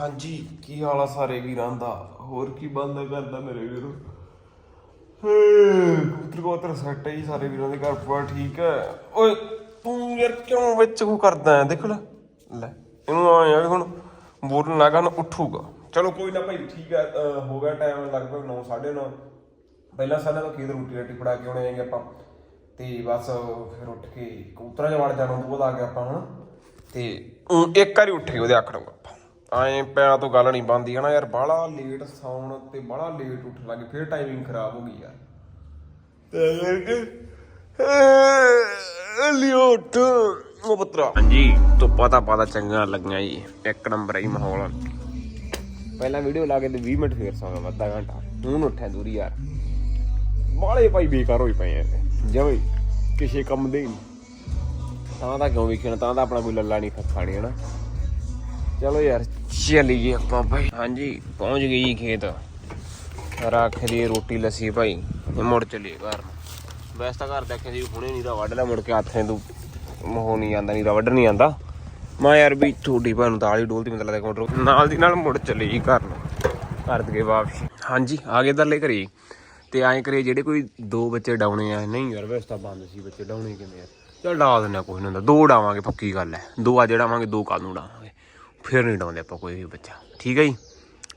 ਹਾਂਜੀ, ਕੀ ਹਾਲ ਆ ਸਾਰੇ ਵੀਰਾਂ ਦਾ? ਹੋਰ ਕੀ ਬੰਦਾ ਕਰਦਾ ਮੇਰੇ ਵੀਰੋ? ਕਬੂਤਰ ਕਬੂਤਰ ਸੈੱਟ ਹੈ ਜੀ ਸਾਰੇ ਵੀਰਾਂ ਦੇ ਘਰ ਪੂਰਾ ਠੀਕ ਹੈ। ਓਏ, ਤੂੰ ਯਾਰ ਕਿਉਂ ਵਿੱਚ ਕੋ ਕਰਦਾ ਹੈ? ਦੇਖ ਲੈ। ਲੈ, ਇਹਨੂੰ ਆਇਆ ਹੁਣ ਬੋਲਣ ਲੱਗਾ ਨਾ ਉੱਠੂਗਾ। ਚਲੋ ਕੋਈ ਨਾ ਭਾਈ, ਠੀਕ ਹੈ ਹੋ ਗਿਆ ਟਾਈਮ ਲਗਭਗ 9 9:30 ਪਹਿਲਾਂ ਸਾਰਿਆਂ ਨੂੰ ਖੇਤ ਰੋਟੀ ਰਾਟੀ ਫੜਾ ਕੇ ਆਉਣੇ ਆਂਗੇ ਆਪਾਂ। ਤੇ ਬਸ ਫਿਰ ਉੱਠ ਕੇ ਕਬੂਤਰਾਂ 'ਚ ਵੜ ਜਾਣਾ, ਉਹ ਬਾਅਦ ਆ ਗਿਆ ਆਪਾਂ ਹਨਾ ਤੇ ਇੱਕ ਵਾਰੀ ਉੱਠ ਕੇ ਉਹਦੇ ਆਖਣ ਐਂ ਪੈਰਾਂ ਤੋਂ ਗੱਲ ਨਹੀਂ ਬੰਦੀ ਹਨਾ ਯਾਰ ਬਾਹਲਾ ਲੇਟ ਸੌਣ ਤੇ ਬਾਹਲਾ ਲੇਟ ਉੱਠ ਲੱਗੇ ਫਿਰ ਟਾਈਮਿੰਗ ਖਰਾਬ ਹੋ ਗਈ ਯਾਰ। ਤੇ ਕਰਕੇ ਲਿਓ ਉੱਠ। ਉਹ ਪੁੱਤਰਾ। ਹਾਂਜੀ ਧੁੱਪਾਂ ਤਾਂ ਪਤਾ ਚੰਗਾ ਲੱਗੀਆਂ ਜੀ। ਇੱਕ ਨੰਬਰ ਆਈ ਮਾਹੌਲ। ਪਹਿਲਾਂ ਵੀਡੀਓ ਲਾ ਕੇ ਤੇ 20 ਮਿੰਟ ਫੇਰ ਸੌਂਗਾ ਅੱਧਾ ਘੰਟਾ। ਹੁਣ ਉੱਠਿਆ ਦੂਰੀ ਯਾਰ। ਬਾਲੇ ਭਾਈ ਬੇਕਾਰ ਹੋਈ ਪਏ ਐ ਜਵੇਂ ਕਿਸੇ ਕੰਮ ਦੇ ਹੀ ਨਹੀਂ। ਤਾਂ ਤਾਂ ਕਿਉਂ ਵੇਖਣਾ ਤਾਂ ਤਾਂ ਆਪਣਾ ਕੋਈ ਲੱਲਾ ਨਹੀਂ ਨਹੀਂ ਹਨਾ। ਚਲੋ ਯਾਰ ਚਲੀਏ ਆਪਾਂ ਭਾਈ ਹਾਂਜੀ, ਪਹੁੰਚ ਗਈ ਜੀ ਖੇਤ। ਰੱਖ ਲਈ ਰੋਟੀ ਲੱਸੀ ਭਾਈ ਤੇ ਮੁੜ ਚੱਲੀਏ ਘਰ। ਨੂੰ ਵੈਸੇ ਤਾਂ ਘਰ ਦੇਖਿਆ ਸੀ, ਹੁਣੇ ਨਹੀਂ ਤਾਂ ਵੱਢ ਲੈ ਮੁੜ ਕੇ ਹੱਥੇ ਤੂੰ ਮੋਹ ਨਹੀਂ ਆਂਦਾ ਨਹੀਂ ਤਾਂ ਵੱਢ ਨਹੀਂ ਆਂਦਾ ਮੈਂ ਯਾਰ ਵੀ ਤੁਹਾਡੀ ਭਾਨੂੰ ਤਾਲੀ ਡੋਲਦੀ ਮੈਨੂੰ ਲੱਗਦਾ ਕਾਊਂਟਰ ਨਾਲ ਦੀ ਨਾਲ ਮੁੜ ਚੱਲੇ ਜੀ ਘਰ ਨੂੰ। ਘਰ ਦੇ ਵਾਪਸ। ਹਾਂਜੀ, ਆ ਗਏ ਦਰਲੇ ਘਰੇ ਤੇ ਐਂ ਕਰੇ ਜਿਹੜੇ ਕੋਈ ਦੋ ਬੱਚੇ ਡਾਉਣੇ ਆ। ਨਹੀਂ ਯਾਰ, ਵੈਸੇ ਤਾਂ ਬੰਦ ਸੀ, ਬੱਚੇ ਡਾਉਣੇ ਕਿਵੇਂ ਯਾਰ ਚਲ ਡਾ ਦਿੰਦੇ ਆ ਨਹੀਂ ਹੁੰਦਾ। ਦੋ ਡਾਵਾਂਗੇ, ਪੱਕੀ ਗੱਲ ਹੈ। ਦੋ ਅੱਜ ਡਾਵਾਂਗੇ, ਦੋ ਕੱਲ ਨੂੰ ਡਾਵਾਂਗੇ। ਫਿਰ ਨਹੀਂ ਡਾਉਂਦੇ ਆਪਾਂ ਕੋਈ ਵੀ ਬੱਚਾ। ਠੀਕ ਹੈ ਜੀ?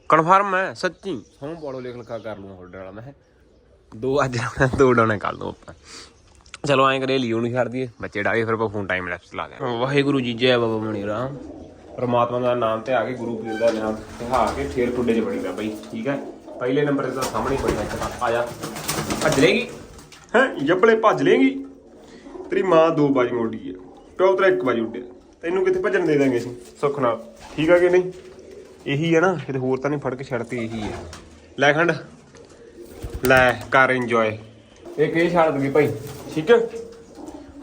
ਕਨਫਰਮ ਹੈ ਸੱਚੀ। ਸੌਂ ਪਾੜੋ ਲਿਖ ਲਿਖਾ ਕਰ ਲੂੰਗਾ ਤੁਹਾਡੇ ਵਾਲਾ ਮੈਂ। ਦੋ ਅੱਜ ਡਾਉਣਾ ਦੋ ਡਾਉਣੇ ਕੱਲ ਨੂੰ ਆਪਾਂ। ਚਲੋ ਐਂ ਕਰੇ ਲਿਓ ਨੂੰ ਛੱਡ ਦਈਏ। ਬੱਚੇ ਡਾਏ ਫਿਰ ਆਪਾਂ ਫੋਨ ਟਾਈਮ ਲੈਪਸ ਲਾ ਦੇ ਵਾਹਿਗੁਰੂ ਜੀ ਜੈ ਬਾਬਾ ਮਣੀ ਰਾਮ। ਪਰਮਾਤਮਾ ਦਾ ਨਾਮ ਤੇ ਆ ਕੇ ਗੁਰੂ ਪੀਰ ਦਾ ਨਾਮ ਆ ਕੇ ਫੇਰ ਟੁੱਡੇ ਚ ਬਣੀ ਦਾ ਬਈ। ਠੀਕ ਹੈ? ਪਹਿਲੇ ਨੰਬਰ ਤੇ ਤਾਂ ਸਾਹਮਣੇ ਹੀ ਬੈਠਾ ਇੱਕ ਆ ਜਾ। ਭੱਜ ਲੇਗੀ? ਹੈ? ਜੱਬਲੇ ਭੱਜ ਲੇਗੀ? ਤੇਰੀ ਮਾਂ ਦੋ ਬਾਜ ਮੋੜੀ ਹੈ। ਪਿਓ ਤੇਰਾ ਇੱਕ ਬਾਜ ਉੱਡਿਆ ਤੈਨੂੰ ਕਿੱਥੇ ਭੱਜਣ ਦੇ ਦਾਂਗੇ ਅਸੀਂ? ਸੁੱਖ ਨਾਲ। ਠੀਕ ਆ ਕਿ ਨਹੀਂ? ਇਹੀ ਹੈ ਨਾ ਕਿਤੇ ਹੋਰ ਤਾਂ ਨਹੀਂ ਫੜ ਕੇ ਛੱਡਤੀ ਇਹੀ ਹੈ ਲੈ ਖੰਡ। ਲੈ ਕਰ ਇੰਜੋਏ ਇੱਕ ਇਹ ਛੱਡ ਦੂਗੀ ਭਾਈ? ਠੀਕ ਹੈ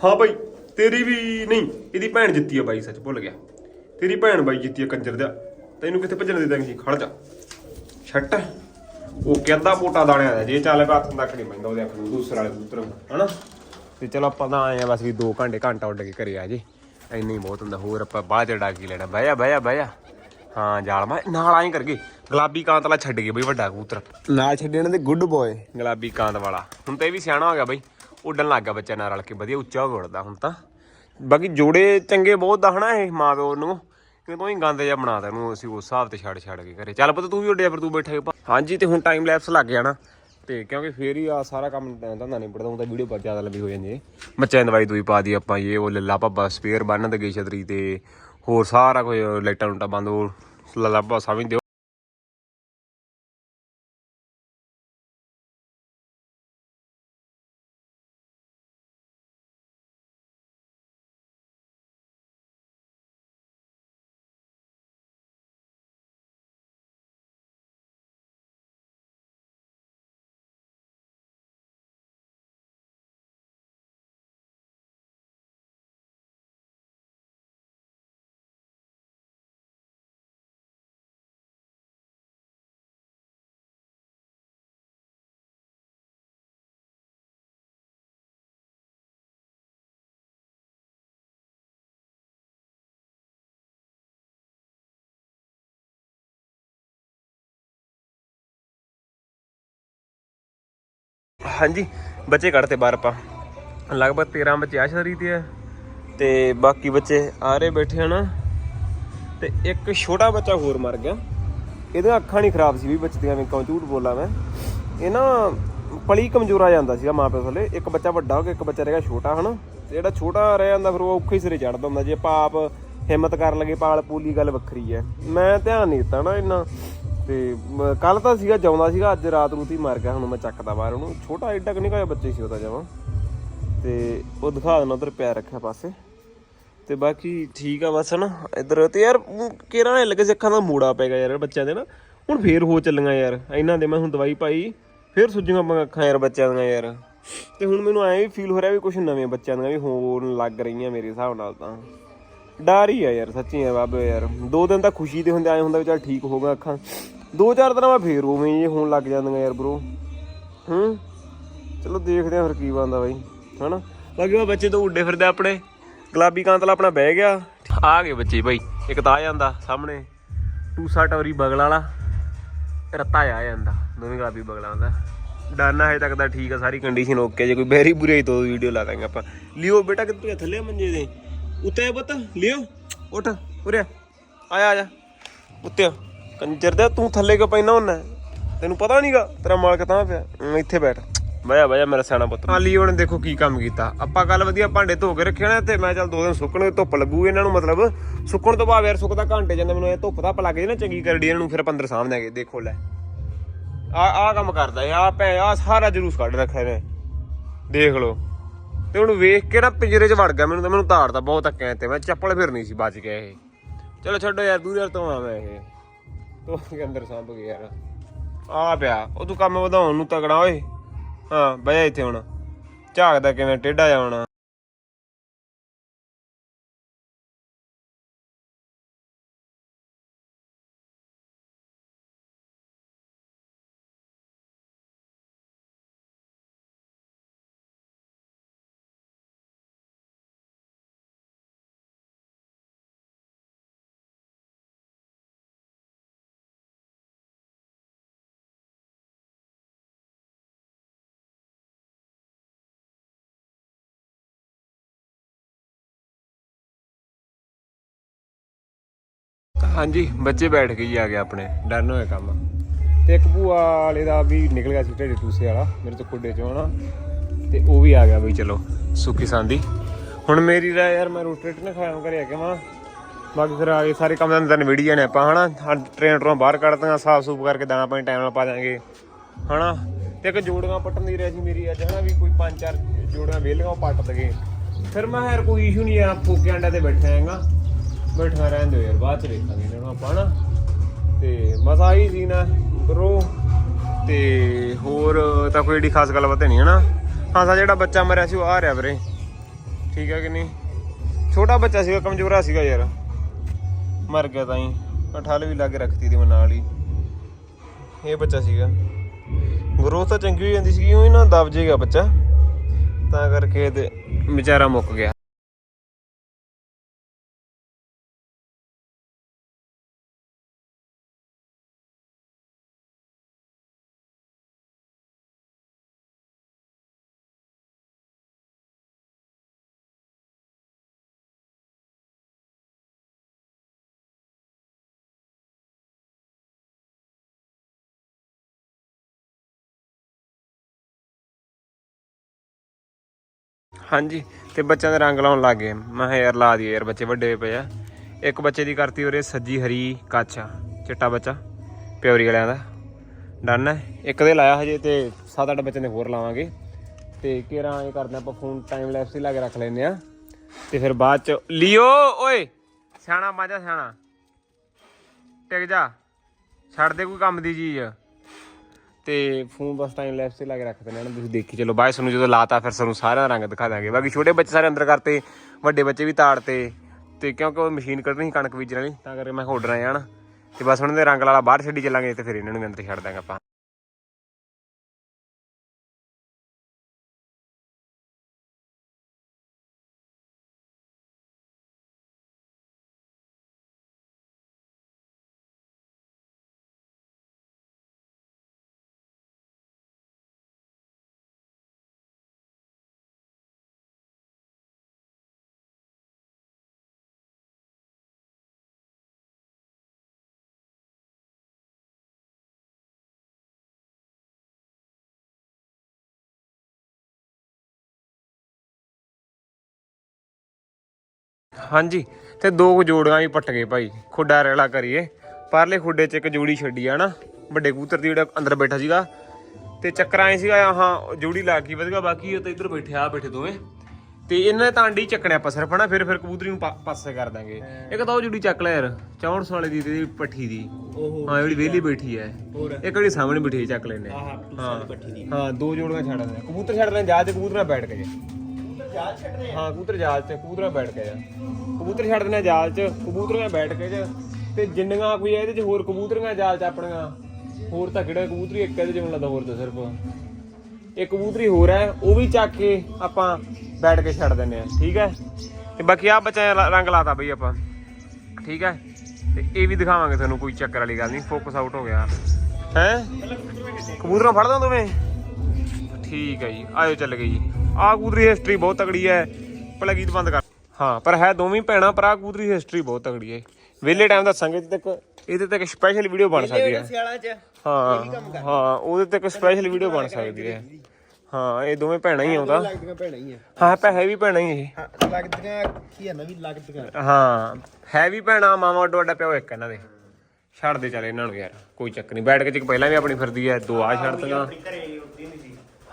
ਹਾਂ ਭਾਈ ਤੇਰੀ ਵੀ ਨਹੀਂ ਇਹਦੀ ਭੈਣ ਜਿੱਤੀ ਆ ਬਾਈ ਸੱਚ ਭੁੱਲ ਗਿਆ। ਤੇਰੀ ਭੈਣ ਬਾਈ ਜਿੱਤੀ ਆ ਕੰਜਰ ਦਾ। ਤੈਨੂੰ ਕਿੱਥੇ ਭੱਜਣ ਦੇ ਦਾਂਗੇ ਸੀ ਖੜ ਜਾ। ਛੱਟ। ਉਹ ਕਹਿੰਦਾ ਮੋਟਾ ਦਾਣਿਆਂ ਦਾ ਜੇ ਚੱਲ ਪਿਆ ਹੱਥ ਤੱਕ ਨਹੀਂ ਪੈਂਦਾ ਉਹਦੇ ਅੱਖ ਨੂੰ ਦੂਸਰੇ ਵਾਲੇ ਕਬੂਤਰ ਨੂੰ, ਹਨਾ? ਤੇ ਚਲ ਆਪਾਂ ਤਾਂ ਆਏ ਆ ਬਸ ਵੀ 2 ਘੰਟੇ ਘੰਟਾ ਉੱਡ ਕੇ ਘਰੇ ਆ ਜੇ। ਇੰਨਾ ਹੀ ਬਹੁਤ ਹੁੰਦਾ ਹੋਰ ਆਪਾਂ ਬਾਅਦ ਚ ਡਾ ਕੀ ਲੈਣਾ। ਬਹਿ ਜਾ ਬਹਿ ਜਾ ਬਹਿ ਜਾ। ਹਾਂ ਜਾਲ ਮੈਂ ਨਾਲ ਆਏ ਕਰਗੇ ਗੁਲਾਬੀ ਕਾਂਤ ਵਾਲਾ ਛੱਡ ਗਏ ਬਈ ਵੱਡਾ ਕਬੂਤਰ। ਨਾਲ ਛੱਡੇ ਇਹਨਾਂ ਦੇ ਗੁੱਡ ਬੋਏ ਗੁਲਾਬੀ ਕਾਂਤ ਵਾਲਾ। ਹੁਣ ਤਾਂ ਇਹ ਵੀ ਸਿਆਣਾ ਹੋ ਗਿਆ ਬਈ। ਉੱਡਣ ਲੱਗ ਗਿਆ ਬੱਚਾ ਨਾਲ ਰਲ ਕੇ ਵਧੀਆ ਉੱਚਾ ਹੋ ਉੱਡਦਾ ਹੁਣ ਤਾਂ। ਬਾਕੀ ਜੋੜੇ ਚੰਗੇ ਬਹੁਤ ਦਾ ਹਨਾ ਇਹ ਮਾਂ ਪਿਓ ਨੂੰ। ਕਿ ਤੂੰ ਹੀ ਗੰਦ ਜਿਹਾ ਬਣਾਤਾ ਇਹਨੂੰ ਅਸੀਂ ਉਸ ਹਿਸਾਬ ਤੇ ਛੱਡ ਛੱਡ ਕੇ ਘਰੇ। ਚੱਲ ਪੁੱਤ ਤੂੰ ਵੀ ਉੱਡਿਆ ਫਿਰ ਤੂੰ ਬੈਠਾ ਹੀ ਹਾਂਜੀ ਤੇ ਹੁਣ ਟਾਈਮ ਲੈਪਸ ਲੱਗ ਜਾਣਾ। ਤੇ ਕਿਉਂਕਿ ਫੇਰ ਹੀ ਆ ਸਾਰਾ ਕੰਮ ਧੰਦਾ ਨਹੀਂ ਪੜਦਾ ਹੁੰਦਾ ਵੀਡੀਓ ਬਹੁਤ ਜ਼ਿਆਦਾ ਲੰਬੀ ਹੋ ਜਾਂਦੀ ਹੈ ਬੱਚਿਆਂ ਦੀ ਦਵਾਈ ਦੂਈ ਪਾ ਦੀ ਆਪਾਂ, ਇਹ ਉਹ ਲੱਲਾ ਭੱਬਾ ਸਪੇਅਰ ਬੰਨਣ ਤੇ ਗਈ ਛਤਰੀ ਤੇ, ਹੋਰ ਸਾਰਾ ਕੁਝ ਲਾਈਟਾਂ ਲੂਟਾਂ ਬੰਦ, ਉਹ ਲੱਲਾ ਭੱਬਾ ਸਮਝਦੇ ਹਾਂਜੀ, ਬੱਚੇ ਕੱਢਤੇ ਬਾਹਰ ਆਪਾਂ। ਲਗਭਗ 13 ਬੱਚੇ ਆ ਸ਼ਰੀ ਤੇ ਆ। ਤੇ ਬਾਕੀ ਬੱਚੇ ਆ ਰਹੇ ਬੈਠੇ ਹਨ ਤੇ ਇੱਕ ਛੋਟਾ ਬੱਚਾ ਹੋਰ ਮਰ ਗਿਆ। ਇਹਦੀਆਂ ਅੱਖਾਂ ਨਹੀਂ ਖਰਾਬ ਸੀ ਵੀ ਬੱਚਦੀਆਂ ਮੈਂ ਕਿਉਂ ਝੂਠ ਬੋਲਾਂ ਮੈਂ। ਇਹ ਨਾ ਪਲੀ ਕਮਜ਼ੋਰ ਆ ਜਾਂਦਾ ਸੀਗਾ ਮਾਪੇ ਥੱਲੇ। ਇੱਕ ਬੱਚਾ ਵੱਡਾ ਹੋ ਗਿਆ ਇੱਕ ਬੱਚਾ ਰਹਿ ਗਿਆ ਛੋਟਾ, ਹਨਾ। ਤੇ ਜਿਹੜਾ ਛੋਟਾ ਰਹਿ ਜਾਂਦਾ ਫਿਰ ਉਹ ਔਖੇ ਸਿਰੇ ਚੜਦਾ ਹੁੰਦਾ। ਜੇ ਪਾਪ, ਹਿੰਮਤ ਕਰਨ ਲੱਗੇ ਪਾਲ ਪੂਲੀ ਗੱਲ ਵੱਖਰੀ ਹੈ ਮੈਂ ਧਿਆਨ ਨਹੀਂ ਦਿੱਤਾ ਨਾ ਇੰਨਾ ਤੇ ਕੱਲ ਤਾਂ ਸੀਗਾ, ਜਾਉਂਦਾ ਸੀਗਾ, ਅੱਜ ਰਾਤ ਨੂੰ ਹੀ ਮਰ ਗਿਆ, ਹੁਣ ਮੈਂ ਚੱਕਦਾ ਬਾਹਰ ਉਹਨੂੰ। ਛੋਟਾ ਐਡਾ ਕਿ ਨਿਕਾ ਬੱਚੇ ਸੀ ਉਹਦਾ ਜਾਵਾਂ ਤੇ ਉਹ ਦਿਖਾ ਦੇਣਾ ਉਧਰ ਪੈਰ ਰੱਖਿਆ ਪਾਸੇ। ਤੇ ਬਾਕੀ ਠੀਕ ਆ ਬਸ ਨਾ ਇੱਧਰ। ਤੇ ਯਾਰ ਕਿਹੜਾ ਹਿੱਲ ਕੇ ਸਿੱਖਾਂ ਦਾ ਮੂੜਾ ਪੈ ਗਿਆ ਯਾਰ ਬੱਚਿਆਂ ਦੇ ਨਾ। ਹੁਣ ਫੇਰ ਹੋ ਚੱਲੀਆਂ ਯਾਰ। ਇਹਨਾਂ ਦੇ ਮੈਂ ਹੁਣ ਦਵਾਈ ਪਾਈ, ਫੇਰ ਸੁੱਜੀਆਂ ਪਈਆਂ ਅੱਖਾਂ ਯਾਰ ਬੱਚਿਆਂ ਦੀਆਂ ਯਾਰ। ਤੇ ਹੁਣ ਮੈਨੂੰ ਐਂ ਵੀ ਫੀਲ ਹੋ ਰਿਹਾ ਵੀ ਕੁਝ ਨਵੇਂ ਬੱਚਿਆਂ ਦੀਆਂ ਵੀ ਹੋਣ ਲੱਗ ਰਹੀਆਂ ਮੇਰੇ ਹਿਸਾਬ ਨਾਲ ਤਾਂ। ਡਰ ਹੀ ਆ ਯਾਰ, ਸੱਚੀ ਆ ਬਾਬੇ ਯਾਰ। ਦੋ ਦਿਨ ਤਾਂ ਖੁਸ਼ੀ ਦੇ ਹੁੰਦੇ, ਐਂ ਹੁੰਦਾ ਵੀ ਚੱਲ ਠੀਕ ਹੋ ਗਿਆ ਅੱਖਾਂ। ਦੋ ਚਾਰ ਦਿਨਾਂ ਬਾਅਦ ਫੇਰ ਉਵੇਂ ਹੀ ਹੋਣ ਲੱਗ ਜਾਂਦੀਆਂ ਯਾਰ ਬ్రో ਹੂੰ? ਚਲੋ ਦੇਖਦੇ ਆ ਫਿਰ ਕੀ ਬਣਦਾ ਬਾਈ, ਹਨਾ? ਬਾਕੀ ਉਹ ਬੱਚੇ ਤਾਂ ਉੱਡੇ ਫਿਰਦੇ ਆਪਣੇ। ਗੁਲਾਬੀ ਕਾਂਤਲਾ ਆਪਣਾ ਬਹਿ ਗਿਆ। ਆ ਗਏ ਬੱਚੇ ਬਾਈ, ਇੱਕ ਤਾਂ ਆ ਜਾਂਦਾ ਸਾਹਮਣੇ। ਟੂਸਾ ਟੌਰੀ ਬਗਲ ਵਾਲਾ। ਰੱਤਾ ਆ ਜਾਂਦਾ, ਦੋਵੇਂ ਗੁਲਾਬੀ ਬਗਲਾ ਹੁੰਦਾ ਡਾਨਾ ਹਜੇ ਤੱਕ ਤਾਂ ਠੀਕ ਆ, ਸਾਰੀ ਕੰਡੀਸ਼ਨ ਓਕੇ ਜੇ ਕੋਈ ਬੈਰੀ ਬੁਰੀ ਤੋਂ ਵੀਡੀਓ ਲਾ ਦਾਂਗੇ ਆਪਾਂ। ਲਿਓ ਬੇਟਾ, ਕਿੱਥੇ ਥੱਲੇ ਆ ਮੰਜੇ ਦੇ। ਉੱਤੇ ਆ ਪੁੱਤ, ਲਿਓ। ਉੱਠ, ਉਰੇ ਆਇਆ ਆ ਜਾ ਉੱਤੇ ਕੰਜਰ ਦਾ, ਤੂੰ ਥੱਲੇ ਕਿਉਂ ਪੈਣਾ ਹੁੰਨਾ? ਤੈਨੂੰ ਪਤਾ ਨਹੀਂਗਾ ਤੇਰਾ ਮਾਲਕ ਤਾਂ ਪਿਆ। ਇੱਥੇ ਬੈਠ। ਬਾਇਆ ਬਾਇਆ ਮੇਰਾ ਸਿਆਣਾ ਪੁੱਤ। ਆ ਲਿਓ ਦੇਖੋ ਕੀ ਕੰਮ ਕੀਤਾ। ਆਪਾਂ ਕੱਲ ਵਧੀਆ ਭਾਂਡੇ ਧੋ ਕੇ ਰੱਖੇ ਨੇ ਤੇ ਮੈਂ ਚੱਲ ਦੋ ਦਿਨ ਸੁੱਕਣ, ਧੁੱਪ ਲੱਗੂ ਇਹਨਾਂ ਨੂੰ, ਮਤਲਬ ਸੁੱਕਣ ਤੋਂ ਬਾਅਦ ਯਾਰ ਸੁੱਕਦਾ ਘੰਟੇ ਜਾਂਦਾ, ਮੈਨੂੰ ਇਹ ਧੁੱਪ ਦਾ ਲੱਗ ਜੇ ਨਾ, ਚੰਗੀ ਕਰੜੀ ਇਹਨਾਂ ਨੂੰ, ਫਿਰ ਆਪਾਂ ਅੰਦਰ ਸਾਹਮਣੇ ਆ ਕੇ ਦੇਖੋ, ਲੈ। ਆ ਆ ਕੰਮ ਕਰਦਾ ਆ ਭੈ ਆ ਸਾਰਾ ਜਲੂਸ ਕੱਢ ਰੱਖਿਆ ਨੇ ਦੇਖ ਲਓ। ਤੇ ਉਹਨੂੰ ਵੇਖ ਕੇ ਨਾ ਪਿੰਜਰੇ 'ਚ ਵੜ ਗਿਆ ਮੈਨੂੰ ਤਾਂ, ਮੈਨੂੰ ਤਾੜਦਾ ਬਹੁਤ ਧੱਕਿਆ ਤੇ ਮੈਂ ਚੱਪਲ ਫਿਰਨੀ ਸੀ, ਬਚ ਗਿਆ ਇਹ। ਚਲੋ ਛੱਡੋ ਯਾਰ, ਦੂਰ ਯਾਰ ਤੋਂ ਆਵਾਂ ਇਹ। ਤੋਂ ਕੇ ਅੰਦਰ ਸਾਂਭ ਗਿਆ ਯਾਰ। ਆ ਪਿਆ, ਉਹ ਤੂੰ ਕੰਮ ਵਧਾਉਣ ਨੂੰ ਤਗੜਾ ਓਏ। ਹਾਂ, ਬਹਿ ਜਾ ਇੱਥੇ ਹੁਣ। ਝਾਕਦਾ ਕਿਵੇਂ, ਟੇਢਾ ਜਾਵਣਾ ਹਾਂਜੀ, ਬੱਚੇ ਬੈਠ ਕੇ ਹੀ ਆ ਗਏ ਆਪਣੇ। ਡਰਨ ਹੋਇਆ ਕੰਮ। ਤੇ ਇੱਕ ਭੂਆ ਵਾਲੇ ਦਾ ਵੀ ਨਿਕਲ ਗਿਆ ਸੀ ਢੇਡੇ ਟੂਸੇ ਵਾਲਾ, ਮੇਰੇ ਤੋਂ ਕੁੱਡੇ ਚੋਂ ਨਾ ਤੇ ਉਹ ਵੀ ਆ ਗਿਆ ਬਈ, ਚਲੋ, ਸੁੱਕੀ ਸਾਂਦੀ। ਹੁਣ ਮੇਰੀ ਰਾਏ ਯਾਰ, ਮੈਂ ਰੋਟੀ ਰੋਟੀ ਨਾ ਖਾਇਆ, ਘਰੇ ਆ ਮਾਂ। ਬਾਕੀ ਫਿਰ ਆ ਗਏ ਸਾਰੇ ਕੰਮ ਦਾ ਅੰਦਰ ਜਾਣੇ ਆਪਾਂ, ਹਨਾ। ਆਹ ਟ੍ਰੇਨ ਟਰੋਂ ਬਾਹਰ ਕੱਢ ਸਾਫ਼ ਸੂਫ ਕਰਕੇ ਦਾਣਾ ਪਾਣੀ ਟਾਈਮ ਨਾਲ ਪਾ ਦਾਂਗੇ ਹਨਾ। ਤੇ ਇੱਕ ਜੋੜੀਆਂ ਪੱਟਣ ਦੀ ਰਹਿ ਸੀ ਮੇਰੀ ਅੱਜ, ਹਨਾ, ਵੀ ਕੋਈ ਪੰਜ ਚਾਰ ਜੋੜੀਆਂ ਵਿਹਲੀਆਂ ਉਹ ਪੱਟ ਦਗੇ ਫਿਰ ਮੈਂ ਯਾਰ, ਕੋਈ ਇਸ਼ੂ ਨਹੀਂ ਆ, ਫੋਕੇ ਅੰਡਾ ਤੇ ਬੈਠਾ ਹੈਗਾ। ਬੈਠਾ ਰਹਿਣ ਦਿਓ ਯਾਰ, ਬਾਅਦ ਚ ਵੇਖਾਂਗੇ, ਇਹਨਾਂ ਨੂੰ ਆਪਾਂ ਨਾ ਤੇ ਮਸਾ ਹੀ ਸੀ ਨਾ ਬਰੋ ਤੇ ਹੋਰ ਤਾਂ ਕੋਈ ਏਡੀ ਖਾਸ ਗੱਲਬਾਤ ਨਹੀਂ ਹੈ ਨਾ ਹਾਂ, ਸਾ ਜਿਹੜਾ ਬੱਚਾ ਮਰਿਆ ਸੀ, ਉਹ ਆ ਰਿਹਾ ਵੀਰੇ। ਠੀਕ ਹੈ ਕਿ ਨਹੀਂ? ਛੋਟਾ ਬੱਚਾ ਸੀਗਾ, ਕਮਜ਼ੋਰਾ ਸੀਗਾ ਯਾਰ। ਮਰ ਗਿਆ ਤਾਂ ਹੀ। ਠਾਲ ਵੀ ਲਾ ਕੇ ਰੱਖਤੀ ਦੀ ਮੈਂ ਨਾਲ ਹੀ। ਇਹ ਬੱਚਾ ਸੀਗਾ। ਗਰੋਥ ਤਾਂ ਚੰਗੀ ਹੋਈ ਜਾਂਦੀ ਸੀਗੀ, ਉਹ ਨਾ ਦਬ ਜੇਗਾ ਬੱਚਾ। ਤਾਂ ਕਰਕੇ ਤੇ ਵਿਚਾਰਾ ਮੁੱਕ ਗਿਆ। ਹਾਂਜੀ, ਤੇ ਬੱਚਿਆਂ ਦੇ ਰੰਗ ਲਾਉਣ ਲੱਗ ਗਏ। ਮੈਂ ਕਿਹਾ ਯਾਰ ਲਾ ਦਈਏ ਯਾਰ, ਬੱਚੇ ਵੱਡੇ ਪਏ ਆ। ਇੱਕ ਬੱਚੇ ਦੀ ਕਰਤੀ ਉਰੇ ਸੱਜੀ ਹਰੀ ਕਾਚਾ ਚਿੱਟਾ ਬੱਚਾ, ਪਿਓਰੀ ਵਾਲਿਆਂ ਦਾ। ਡਨ ਹੈ। ਇੱਕ ਦੇ ਲਾਇਆ ਹਜੇ ਤੇ ਸੱਤ ਅੱਠ ਬੱਚੇ ਨੇ ਹੋਰ ਲਾਵਾਂਗੇ। ਤੇ ਕਿਹੜਾ ਇਹ ਕਰਦੇ ਆਪਾਂ ਫੋਨ ਟਾਈਮ ਲੈਪਸ ਹੀ ਲਾ ਕੇ ਰੱਖ ਲੈਨੇ ਆ ਤੇ ਫਿਰ ਬਾਅਦ ਚ ਲਿਓ, ਓਏ! ਸਿਆਣਾ, ਮਾਝਾ ਸਿਆਣਾ। ਟਿਕ ਜਾ। ਛੱਡ ਦੇ ਕੋਈ ਕੰਮ ਦੀ ਚੀਜ਼। ਤੇ ਫੋਨ ਬਸ ਟਾਈਮ ਲੈਪਸ ਤੇ ਲਾ ਕੇ ਰੱਖ ਦਿੰਦੇ ਨੇ, ਤੁਸੀਂ ਦੇਖੀ ਚਲੋ। ਬਾਅਦ 'ਚ ਤੁਹਾਨੂੰ ਜਦੋਂ ਲਾਤਾ, ਫਿਰ ਸਾਨੂੰ ਸਾਰਿਆਂ ਦਾ ਰੰਗ ਦਿਖਾ ਦਾਂਗੇ ਬਾਕੀ ਛੋਟੇ ਬੱਚੇ ਸਾਰੇ ਅੰਦਰ ਕਰਤੇ, ਵੱਡੇ ਬੱਚੇ ਵੀ ਤਾੜਤੇ, ਤੇ ਕਿਉਂਕਿ ਉਹ ਮਸ਼ੀਨ ਕੱਢਣੀ ਸੀ ਕਣਕ ਬੀਜਣ ਵਾਲੀ, ਤਾਂ ਕਰਕੇ ਮੈਂ ਹੋਡਰ ਆਇਆ ਹਨਾ ਤੇ ਬਸ ਉਹਨਾਂ ਦੇ ਰੰਗ ਵਾਲਾ ਬਾਹਰ ਛੱਡੀ ਚੱਲਾਂਗੇ, ਤੇ ਫਿਰ ਇਹਨਾਂ ਨੂੰ ਵੀ ਅੰਦਰ ਛੱਡ ਦਾਂਗੇ ਆਪਾਂ। ਹਾਂਜੀ ਤੇ ਦੋ ਕੁ ਜੋੜੀਆਂ ਵੀ ਪੱਟ ਗਏ ਭਾਈ ਖੁੱਡਾ ਰੇਲਾ ਕਰੀਏ। ਪਰਲੇ ਖੁੱਡੇ 'ਚ ਇੱਕ ਜੋੜੀ ਛੱਡੀ ਆ ਨਾ ਵੱਡੇ ਕਬੂਤਰ ਦੀ ਜਿਹੜਾ ਅੰਦਰ ਬੈਠਾ ਸੀਗਾ। ਤੇ ਚੱਕਰ ਆਏ ਸੀਗਾ ਆਹਾਂ ਜੋੜੀ ਲਾ ਕੇ ਵਧੀਆ ਬਾਕੀ ਉਹ ਤਾਂ ਇੱਧਰ ਬੈਠੇ ਆ ਬੈਠੇ ਦੋਵੇਂ। ਤੇ ਇਹਨਾਂ ਨੇ ਤਾਂ ਅੰਡੀ ਚੱਕਣੇ ਆਪਾਂ ਸਿਰਫ ਨਾ ਫਿਰ ਫਿਰ ਕਬੂਤਰੀ ਨੂੰ ਪਾਸੇ ਕਰ ਦਾਂਗੇ। ਇੱਕ ਤਾਂ ਉਹ ਜੋੜੀ ਚੱਕ ਲੈ ਯਾਰ 64 ਵਾਲੇ ਦੀ ਤੇ ਪੱਠੀ ਦੀ। ਹਾਂ ਜਿਹੜੀ ਵਿਹਲੀ ਬੈਠੀ ਹੈ ਇੱਕ ਜਿਹੜੀ ਸਾਹਮਣੇ ਬੈਠੀ ਚੱਕ ਲੈਨੇ ਹਾਂ। ਹਾਂ ਦੋ ਜੋੜੀਆਂ ਛੱਡ ਦਿੰਦੇ ਕਬੂਤਰ ਛੱਡ ਲੈਣੇ ਜਾ ਤੇ ਕਬੂਤਰ ਨਾਲ ਬੈਠ ਕੇ। ਜੇ ਹਾਂ, ਕਬੂਤਰ ਜਾਲ 'ਚ, ਕਬੂਤਰਾਂ ਬੈਠ ਕੇ ਜਾ ਕਬੂਤਰ ਛੱਡ ਦਿੰਦੇ ਜਾਲ 'ਚ, ਕਬੂਤਰਾਂ ਬੈਠ ਕੇ ਜਾ ਤੇ ਜਿੰਨੀਆਂ ਕੋਈ ਇਹਦੇ 'ਚ ਹੋਰ ਕਬੂਤਰੀਆਂ ਜਾਲ 'ਚ ਆਪਣੀਆਂ। ਹੋਰ ਤਾਂ ਕਿਹੜਾ ਕਬੂਤਰੀ ਇੱਕ ਇਹਦੇ 'ਚ ਮੈਨੂੰ ਲੱਗਦਾ ਹੋਰ ਤਾਂ ਸਿਰਫ। ਇਹ ਕਬੂਤਰੀ ਹੋਰ ਹੈ ਉਹ ਵੀ ਚੱਕ ਕੇ ਆਪਾਂ ਬੈਠ ਕੇ ਛੱਡ ਦਿੰਦੇ ਆ, ਠੀਕ ਹੈ ਤੇ ਬਾਕੀ ਆ ਬੱਚਾ ਰੰਗ ਲਾਤਾ ਬਈ ਆਪਾਂ, ਠੀਕ ਹੈ ਤੇ ਇਹ ਵੀ ਦਿਖਾਵਾਂਗੇ ਤੁਹਾਨੂੰ, ਕੋਈ ਚੱਕਰ ਵਾਲੀ ਗੱਲ ਨਹੀਂ ਫੋਕਸ ਆਊਟ ਹੋ ਗਿਆ। ਹੈ? ਕਬੂਤਰਾਂ ਫੜਦਾ ਦੋਵੇਂ? ਠੀਕ ਹੈ ਜੀ, ਆਇਓ ਚੱਲ ਗਏ ਜੀ। ਆਹ ਕਬੂਤਰੀ ਹਿਸਟਰੀ ਬਹੁਤ ਤਗੜੀ ਹੈ। ਪਹਿਲਾਂ ਗੀਤ ਬੰਦ ਕਰ। ਹਾਂ ਪਰ ਹੈ ਦੋਵੇਂ ਭੈਣਾਂ ਪਰ ਆਹ ਕਬੂਤਰੀ ਹਿਸਟਰੀ ਬਹੁਤ ਤਗੜੀ ਹੈ। ਵਿਹਲੇ ਟਾਈਮ ਦੱਸਾਂਗੇ ਇਹਦੇ ਤੱਕ ਇਹਦੇ ਤੇ ਇੱਕ ਸਪੈਸ਼ਲ ਵੀਡੀਓ ਬਣ ਸਕਦੀ ਹੈ। ਸਿਆਲਾਂ ਚ ਹਾਂ ਹਾਂ ਉਹਦੇ ਤੇ ਇੱਕ ਸਪੈਸ਼ਲ ਵੀਡੀਓ ਬਣ ਸਕਦੀ ਹੈ। ਹਾਂ ਇਹ ਦੋਵੇਂ ਭੈਣਾਂ ਹੀ ਆਉਂਦਾ ਲੱਗਦੀਆਂ ਭੈਣਾਂ ਹੀ ਆ। ਹਾਂ ਪੈਸੇ ਵੀ ਭੈਣਾਂ ਹੀ ਇਹ। ਹਾਂ, ਲੱਗਦੀਆਂ ਕੀ ਆ ਨਾ ਵੀ ਲੱਗਦੀਆਂ। ਹਾਂ ਹੈ ਵੀ ਭੈਣਾ ਮਾਮਾ ਅੱਡਾ ਪਿਓ ਇੱਕ ਇਹਨਾਂ ਦੇ। ਛੱਡ ਦੇ ਚੱਲ ਇਹਨਾਂ ਨੂੰ ਯਾਰ ਕੋਈ ਚੱਕ ਨਹੀਂ। ਬੈਠ ਕੇ ਚ ਪਹਿਲਾਂ ਵੀ ਆਪਣੀ ਫਿਰਦੀ ਐ ਦੋ ਆ ਛੱਡ ਸੀ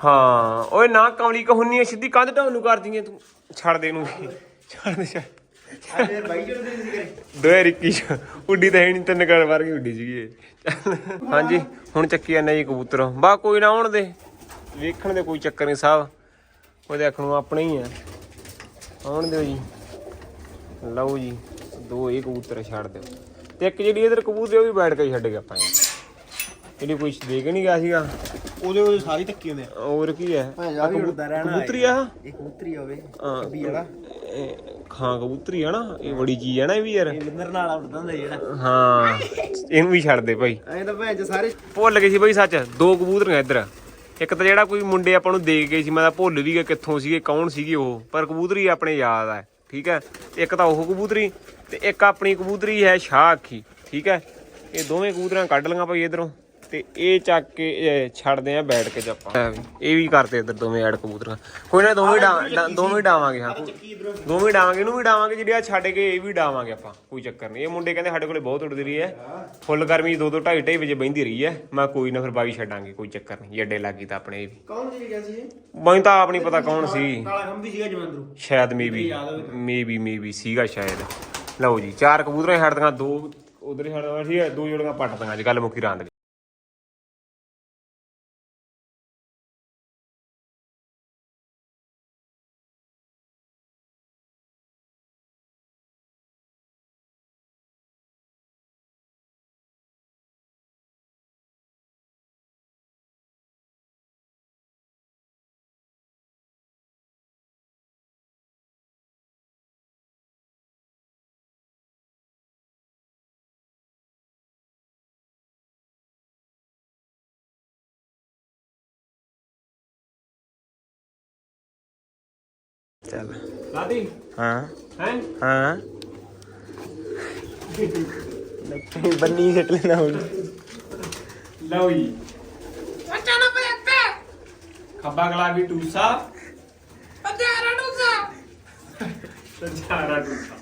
ਹਾਂ ਓਏ ਨਾ ਕਮਲੀ ਕਹੁੰਨੀ ਐ ਸਿੱਧੀ ਕੰਧ ਢਾਉਣ ਨੂੰ ਕਰਦੀ ਐ ਤੂੰ। ਛੱਡ ਦੇ ਇਹਨੂੰ ਛੱਡ ਦੇ ਛੱਡ। ਅਜੇ ਬਾਈ ਨਹੀਂ ਸੀ ਘਰੇ। ਦੋਏ ਰਿੱਕੀ ਚ। ਉੱਡੀ ਤਾਂ ਹੈ ਨਹੀਂ ਤਿੰਨ ਕਰ ਵਾਰ ਉੱਡੀ ਸੀਗੀ ਇਹ। ਚੱਲ। ਹਾਂਜੀ ਹੁਣ ਚੱਕੀ ਜਾਂਦਾ ਜੀ ਕਬੂਤਰ। ਬਾ ਕੋਈ ਨਾ ਆਉਣ ਦੇ। ਵੇਖਣ ਦੇ ਕੋਈ ਚੱਕਰ ਨਹੀਂ ਸਾਹਿਬ। ਉਹਦੇ ਅੱਖ ਨੂੰ ਆਪਣੇ ਹੀ ਆ। ਆਉਣ ਦਿਓ ਜੀ। ਲਓ ਜੀ ਦੋ ਇਹ ਕਬੂਤਰ ਛੱਡ ਦਿਓ। ਤੇ ਇੱਕ ਜਿਹੜੀ ਇਧਰ ਕਬੂਤਰ ਉਹ ਵੀ ਬੈਠ ਕੇ ਛੱਡ ਗਏ ਆਪਾਂ। ਜਿਹੜੀ ਕੋਈ ਦੇ ਕੇ ਨਹੀਂ ਗਿਆ ਸੀਗਾ। ਉਹਦੇ ਉਹਦੇ ਸਾਰੀ ਧੱਕੀ ਹੁੰਦੇ ਆ। ਹੋਰ ਕੀ ਹੈ? ਵੀ ਰਹਿਣਾ ਕਬੂਤਰੀ ਆ? ਇਹ ਕਬੂਤਰੀ ਹੋਵੇ ਹਾਂ। ਕੱਬੀ ਵਾਲਾ ਇਹ ਖਾਂ ਕਬੂਤਰੀ ਆ ਨਾ ਇਹ ਬੜੀ ਚੀਜ਼ ਹੈ ਨਾ ਇਹ ਵੀ ਯਾਰ। ਇਹ ਵਿੰਦਰ ਨਾਲ ਉੱਡਦਾ ਹੁੰਦਾ ਜਿਹੜਾ। ਹਾਂ ਇਹਨੂੰ ਵੀ ਛੱਡ ਦੇ ਭਾਈ। ਐਂ ਤਾਂ ਭੈਣ ਚ ਸਾਰੇ ਭੁੱਲ ਗਏ ਸੀ ਬਈ ਸੱਚ ਦੋ ਕਬੂਤਰੀਆਂ ਇੱਧਰ। ਇੱਕ ਤਾਂ ਜਿਹੜਾ ਕੋਈ ਮੁੰਡੇ ਆਪਾਂ ਨੂੰ ਦੇ ਕੇ ਗਏ ਸੀ ਮੈਂ ਤਾਂ ਭੁੱਲ ਵੀ ਗਿਆ ਕਿੱਥੋਂ ਸੀਗੇ ਕੌਣ ਸੀਗੇ ਉਹ। ਪਰ ਕਬੂਤਰੀ ਆਪਣੇ ਯਾਦ ਆ ਠੀਕ ਹੈ? ਇੱਕ ਤਾਂ ਉਹ ਕਬੂਤਰੀ ਤੇ ਇੱਕ ਆਪਣੀ ਕਬੂਤਰੀ ਹੈ ਸ਼ਾਹ ਅੱਖੀ ਠੀਕ ਹੈ? ਇਹ ਦੋਵੇਂ ਕਬੂਤਰਾਂ ਕੱਢ ਲਈਆਂ ਭਾਈ ਇਧਰੋਂ। ਤੇ ਇਹ ਚੱਕ ਕੇ ਛੱਡਦੇ ਆ ਬੈਠ ਕੇ ਜੱਪਾਂ ਇਹ ਵੀ ਕਰਤੇ ਇੱਧਰ ਦੋਵੇਂ ਐਡ ਕਬੂਤਰਾਂ। ਕੋਈ ਨਾ ਦੋਵੇਂ ਦੋਵੇਂ ਡਾਵਾਂਗੇ ਹਾਂ। ਦੋਵੇਂ ਡਾਵਾਂਗੇ ਇਹਨੂੰ ਵੀ ਡਾਵਾਂਗੇ ਜਿਹੜੀ ਆ ਛੱਡ ਕੇ ਇਹ ਵੀ ਡਾਵਾਂਗੇ ਆਪਾਂ ਕੋਈ ਚੱਕਰ ਨਹੀਂ। ਇਹ ਮੁੰਡੇ ਕਹਿੰਦੇ ਸਾਡੇ ਕੋਲੇ ਬਹੁਤ ਉੱਡਦੀ ਰਹੀ ਹੈ। ਫੁੱਲ ਗਰਮੀ 2 2 2.5 2.5 ਵਜੇ ਬੈਂਦੀ ਰਹੀ ਹੈ। ਮੈਂ ਕੋਈ ਨਾ ਫਿਰ ਬਾਈ ਛੱਡਾਂਗੇ ਕੋਈ ਚੱਕਰ ਨਹੀਂ। ਜੱਡੇ ਲੱਗੀ ਤਾਂ ਆਪਣੇ ਇਹ ਵੀ। ਕੌਣ ਜੀ ਗਿਆ ਸੀ ਇਹ? ਮੈਨੂੰ ਤਾਂ ਆਪ ਨਹੀਂ ਪਤਾ ਕੌਣ ਸੀ। ਕਾਲਾ ਖੰਭੀ ਸੀਗਾ ਜਵੰਦਰੂ। ਸ਼ਾਇਦ ਮੇਬੀ ਮੇਬੀ ਮੇਬੀ ਸੀਗਾ ਸ਼ਾਇਦ। ਲਓ ਜੀ ਚਾਰ ਕਬੂਤਰਾਂ ਛੱਡਦੀਆਂ ਦੋ ਉਧਰ ਛੱਡਦੀਆਂ ਸੀ ਦੋ ਜੋੜੀਆਂ ਪੱਟਦੀਆਂ ਅੱਜ ਕੱਲ ਮੁੱਖੀ ਰਾਂਦ ਚੱਲ। ਲਾਦੀ ਹਾਂ। ਹੈ? ਹਾਂ। ਲੱਕੀ ਬੰਨੀ ਸਿੱਟ ਲੈਣਾ ਹੁਣ। ਲਓ ਜੀ। Macana pete, ਖੱਬਾ ਗਲਾ ਵੀ ਟੂਸਾ। pajara nusa. ਸੰਚਾਰਾ ਟੂਸਾ।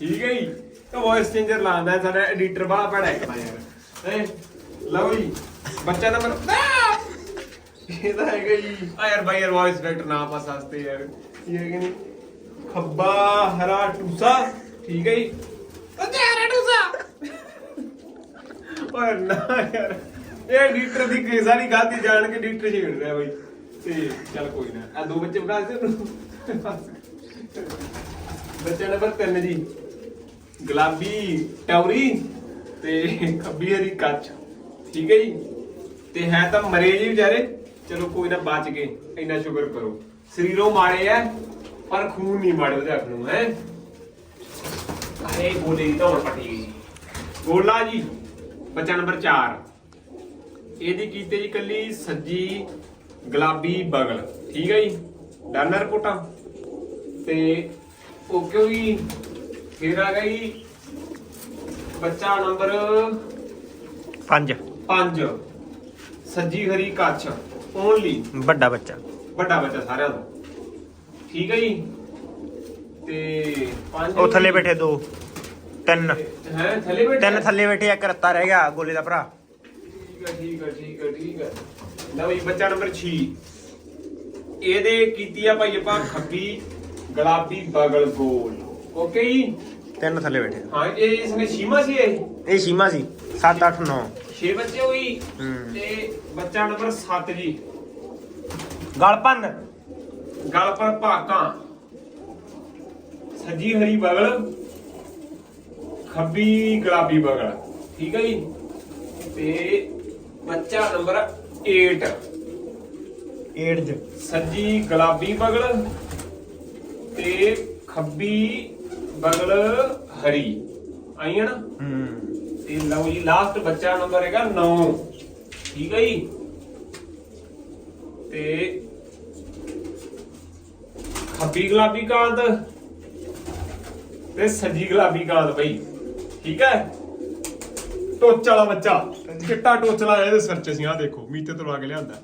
ਠੀਕ ਹੈ ਜੀ। ਤਾਂ ਵੌਇਸ ਚੇਂਜਰ ਲਾਉਂਦਾ ਹੈ, ਸਾਡਾ ਐਡੀਟਰ ਬੜਾ ਬੜਾ ਹੈ ਕਮਾ ਯਾਰ। ਹੈ? ਲਓ ਜੀ। ਬੱਚਾ ਨੰਬਰ ਇਹ ਤਾਂ ਹੈਗਾ ਜੀ। ਆ ਯਾਰ ਬਾਈ ਯਾਰ ਵੌਇਸ ਵੈਕਟਰ ਨਾ ਪਾਸ ਵਾਸਤੇ ਯਾਰ। ਇਹ ਕਿ ਨਹੀਂ ਖੱਬਾ ਹਰਾ ਟੂਸਾ ਠੀਕ ਹੈ ਜੀ। Pajara nusa. ਓਏ ਨਾ ਯਾਰ ਇਹ ਐਡੀਟਰ ਦੀ ਕੇਸ ਵਾਲੀ ਗਲਤੀ ਜਾਣ ਕੇ ਐਡੀਟਰ ਛੇੜ ਰਿਹਾ ਬਾਈ। ਤੇ ਚੱਲ ਕੋਈ ਨਾ ਆ ਦੋ ਬੱਚੇ ਬਗਾ ਦੇ ਬੱਚਾ ਨੰਬਰ 3 ਜੀ। ਗੁਲਾਬੀ ਟੌਰੀ ਤੇ ਖੱਬੀ ਹਰੀ ਕੱਚ। ਠੀਕ ਹੈ ਜੀ। ਤੇ ਹੈ ਤਾਂ ਮਰੇ ਜੀ ਵਿਚਾਰੇ। ਚਲੋ ਕੋਈ ਨਾ ਬਚ ਗਏ ਇੰਨਾ ਸ਼ੁਕਰ ਕਰੋ। ਸਰੀਰੋਂ ਮਾਰੇ ਐ ਪਰ ਖੂਨ ਨਹੀਂ ਮਾੜੇ ਉਹਦੇ ਹੱਥ ਨੂੰ ਹੈ? ਅਰੇ ਗੋਲੇ ਦੀ ਧੌਣ ਪੱਟੀ ਗਈ ਗੋਲਾ ਜੀ ਬੱਚਾ ਨੰਬਰ 4 ਇਹਦੀ ਕੀਤੇ ਜੀ ਕੱਲੀ ਸੱਜੀ ਗੁਲਾਬੀ ਬਗਲ ਠੀਕ ਹੈ ਜੀ? ਡਨ ਰਿਪੋਰਟਾਂ ਤੇ ਉਹ ਕਿਉਂ ਜੀ? ਫਿਰ ਆ ਗਈ ਬੱਚਾ ਨੰਬਰ ਪੰਜ। 5 ਸੱਜੀ ਹਰੀ ਕੱਛ ਓਨਲੀ। ਵੱਡਾ ਬੱਚਾ। ਵੱਡਾ ਬੱਚਾ ਸਾਰਿਆਂ ਤੋਂ। ਠੀਕ ਹੈ ਜੀ? ਤੇ ਪੰਜ ਉਹ ਥੱਲੇ ਬੈਠੇ ਦੋ। ਤਿੰਨ। ਹੈ ਥੱਲੇ ਬੈਠੇ? ਤਿੰਨ ਥੱਲੇ ਬੈਠੇ ਇੱਕ ਰੱਤਾ ਰਹਿ ਗਿਆ ਗੋਲੇ ਦਾ ਭਰਾ। ਠੀਕ ਹੈ ਠੀਕ ਹੈ ਠੀਕ ਹੈ ਠੀਕ ਹੈ। ਲਓ ਜੀ ਬੱਚਾ ਨੰਬਰ 6 ਇਹਦੇ ਕੀਤੀ ਆ ਭਾਈ ਆਪਾਂ ਖੱਬੀ ਗੁਲਾਬੀ ਬਗਲ ਗੋਲ। ਓਕੇ ਜੀ? ਤਿੰਨ ਥੱਲੇ ਬੈਠੇ। ਹਾਂ ਇਹ ਇਸਨੇ ਸ਼ੀਮਾ ਸੀ ਇਹ? ਇਹ ਸੀਮਾ ਸੀ। 7 8 9 6 ਬੱਚੇ ਹੋਈ। ਤੇ ਬੱਚਾ ਨੰਬਰ 7 ਜੀ। ਗਲਪੰਨ। ਗਲ ਪਰ ਭਾਕਾਂ ਸੱਜੀ ਹਰੀ ਬਗਲ ਖੱਬੀ ਗੁਲਾਬੀ ਬਗਲ। ਠੀਕ ਹੈ ਜੀ? ਤੇ ਬੱਚਾ ਨੰਬਰ 8 ਏਡਜ ਸੱਜੀ ਗੁਲਾਬੀ ਬਗਲ ਤੇ ਖੱਬੀ ਬਗਲ ਹਰੀ। ਆਈ ਹੈ ਨਾ? ਹੂੰ। ਤੇ ਲਓ ਜੀ ਲਾਸਟ ਬੱਚਾ ਨੰਬਰ ਹੈਗਾ 9 ਠੀਕ ਹੈ ਜੀ? ਤੇ ਖੱਬੀ ਗੁਲਾਬੀ ਕਾਂਤ ਤੇ ਸੱਜੀ ਗੁਲਾਬੀ ਕਾਂਤ ਬਈ ਠੀਕ ਹੈ? ਟੋਚ ਵਾਲਾ ਬੱਚਾ ਚਿੱਟਾ ਟੋਚ ਵਾਲਾ ਇਹਦੇ ਸਿਰ 'ਚ ਸੀ ਆ ਦੇਖੋ ਮੀਤੇ ਤੋਂ ਲਾ ਕੇ ਲਿਆਂਦਾ।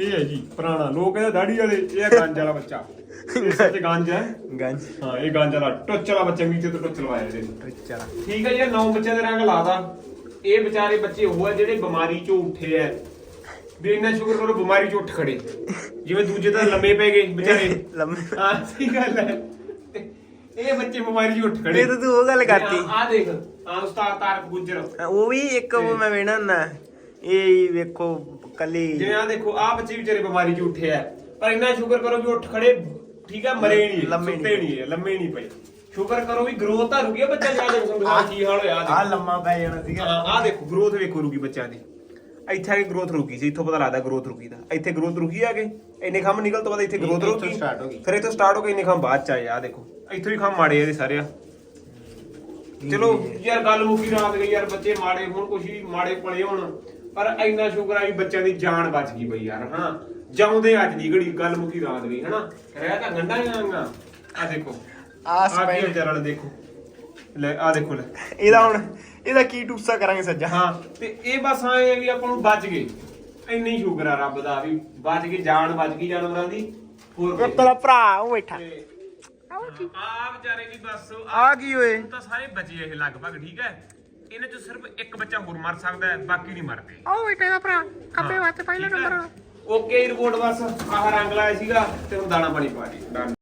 ਇਹ ਹੈ ਜੀ ਪੁਰਾਣਾ ਲੋਕ ਕਹਿੰਦੇ ਦਾੜੀ ਵਾਲੇ ਇਹ ਹੈ ਗੰਜ ਵਾਲਾ ਬੱਚਾ। ਇਹ ਸੱਚ ਗੰਜ ਹੈ? ਗੰਜ। ਹਾਂ ਇਹ ਗੰਜ ਵਾਲਾ ਟੋਚ ਵਾਲਾ ਬੱਚਾ ਮੀਤੇ ਤੋਂ ਟੋਚ ਲਵਾਇਆ ਇਹਦੇ। ਚਲਾ ਠੀਕ ਹੈ ਜੀ ਨੌ ਬੱਚਿਆਂ ਦੇ ਰੰਗ ਲਾਦਾ ਇਹ ਵਿਚਾਰੇ ਬੱਚੇ ਉਹ ਆ ਜਿਹੜੇ ਬਿਮਾਰੀ ਚੋਂ ਉੱਠੇ ਆ। ਵੀ ਇੰਨਾ ਸ਼ੁਕਰ ਕਰੋ ਬਿਮਾਰੀ ਚੋਂ ਉੱਠ ਖੜੇ। ਜਿਵੇਂ ਦੂਜੇ ਤਾਂ ਲੰਮੇ ਪੈ ਗਏ ਵਿਚਾਰੇ। ਲੰਮੇ। ਹਾਂ ਸਹੀ ਗੱਲ ਹੈ। ਇਹ ਬੱਚੇ ਬਿਮਾਰੀ ਚੋਂ ਉੱਠ ਖੜੇ। ਇਹ ਤਾਂ ਤੂੰ ਉਹ ਗੱਲ ਕਰਤੀ। ਆ ਦੇਖ ਆ ਉਸਤਾਦ ਤਾਰਕ ਗੁੱਜਰ। ਉਹ ਵੀ ਇੱਕ ਉਹ ਮੈਂ ਵੇਣਾ ਨਾ ਇਹ ਵੇਖੋ ਕੱਲੀ। ਜਿਵੇਂ ਆ ਦੇਖੋ ਆ ਬੱਚੇ ਵਿਚਾਰੇ ਬਿਮਾਰੀ ਚੋਂ ਉੱਠੇ ਆ। ਪਰ ਇੰਨਾ ਸ਼ੁਕਰ ਕਰੋ ਵੀ ਉੱਠ ਖੜੇ ਠੀਕ ਆ ਮਰੇ ਨਹੀਂ ਲੰਮੇ ਸੁੱਤੇ ਨਹੀਂ। ਲੰਮੇ ਨਹੀਂ ਪਏ। ਸ਼ੁਕਰ ਕਰੋ ਵੀ ਗਰੋਥ ਤਾਂ ਰੁਕੀ ਆ ਬੱਚਾ ਜਾ ਕੇ ਸਮਝਾ ਕੀ ਹਾਲ ਹੋਇਆ ਆ ਲੰਮਾ ਪੈ ਜਾਣਾ ਸੀਗਾ। ਆ ਦੇਖੋ ਗਰੋਥ ਵੇਖੋ ਰੁਕੀ ਬੱਚਿਆਂ ਦੀ। ਇੱਥੇ ਆ ਕੇ ਗਰੋਥ ਰੁਕੀ ਸੀ ਇੱਥੋਂ ਪਤਾ ਲੱਗਦਾ ਗਰੋਥ ਰੁਕੀ ਦਾ ਇੱਥੇ ਗਰੋਥ ਰੁਕੀ ਆ ਕੇ ਇੰਨੇ ਖੰਮ ਨਿਕਲ ਤੋਂ ਬਾਅਦ ਇੱਥੇ ਗਰੋਥ ਇੱਥੋਂ ਰੁਕੀ। start ਹੋ ਗਈ। ਫਿਰ ਇੱਥੋਂ ਸਟਾਰਟ ਹੋ ਕੇ ਇੰਨੇ ਖੰਮ ਬਾਅਦ ਚ ਆਏ ਆ ਦੇਖੋ। ਇੱਥੋਂ ਹੀ ਖੰਮ ਮਾੜੇ ਆ ਇਹਦੇ ਸਾਰੇ ਆ। ਚਲੋ ਯਾਰ ਗੱਲ ਮੁੱਕੀ ਰਾਤ ਗਈ ਯਾਰ ਬੱਚੇ ਮਾੜੇ ਹੋਣ ਕੁਛ ਵੀ ਮਾੜੇ ਪਲੇ ਹੋਣ। ਪਰ ਇੰਨਾ ਸ਼ੁਕਰ ਆ ਵੀ ਬੱਚਿਆਂ ਦੀ ਜਾਨ ਬਚ ਗਈ ਬਈ ਯਾਰ ਹਨਾ? ਜਾਉਂਦੇ ਅੱਜ ਦੀ ਘੜੀ ਗੱਲ ਮੁੱਕੀ ਰਾਤ ਗਈ ਹਨਾ? ਰਹਿ ਤਾਂ ਗੰਡਾ ਹੀ ਆਂਗਾ ਆ ਦੇਖੋ। ਆ ਆ ਕੀ ਵਿਚਾਰਾ ਲੈ ਦੇਖੋ। ਲੈ ਆ ਦੇਖੋ ਲੈ। ਇਹਦਾ ਹੁਣ ਇਹਦਾ ਕੀ ਟੂਸਾ ਕਰਾਂਗੇ ਸੱਜਾ? ਹਾਂ ਤੇ ਇਹ ਬਸ ਆਏ ਆ ਵੀ ਆਪਾਂ ਨੂੰ ਬਚ ਗਏ। ਇੰਨੀ ਹੀ ਸ਼ੁਕਰ ਆ ਰੱਬ ਦਾ ਵੀ ਬਚ ਗਏ ਜਾਨ ਬਚ ਗਈ ਜਾਨਵਰਾਂ ਦੀ। ਹੋਰ ਉਹ ਤੇਰਾ ਭਰਾ ਉਹ ਬੈਠਾ। ਆ ਵਿਚਾਰੇ ਵੀ ਬਸ ਆ ਕੀ ਓਏ? ਹੁਣ ਤਾਂ ਸਾਰੇ ਬਚੇ ਇਹ ਲਗਭਗ ਠੀਕ ਹੈ? ਇਹਨਾਂ ਚੋਂ ਸਿਰਫ ਇੱਕ ਬੱਚਾ ਹੋਰ ਮਰ ਸਕਦਾ ਹੈ ਬਾਕੀ ਨਹੀਂ ਮਰਦੇ। ਉਹ ਬੇਟੇ ਦਾ ਭਰਾ ਖੱਬੇ ਵਾਸਤੇ ਪਹਿਲਾ ਠੀਕ ਹੈ? ਨੰਬਰ ਓਕੇ ਰਿਪੋਰਟ ਬਸ ਆਹ ਰੰਗ ਲਾਇਆ ਸੀਗਾ ਤੇ ਹੁਣ ਦਾਣਾ ਪਾਣੀ ਪਾ ਦੀ ਡਨ।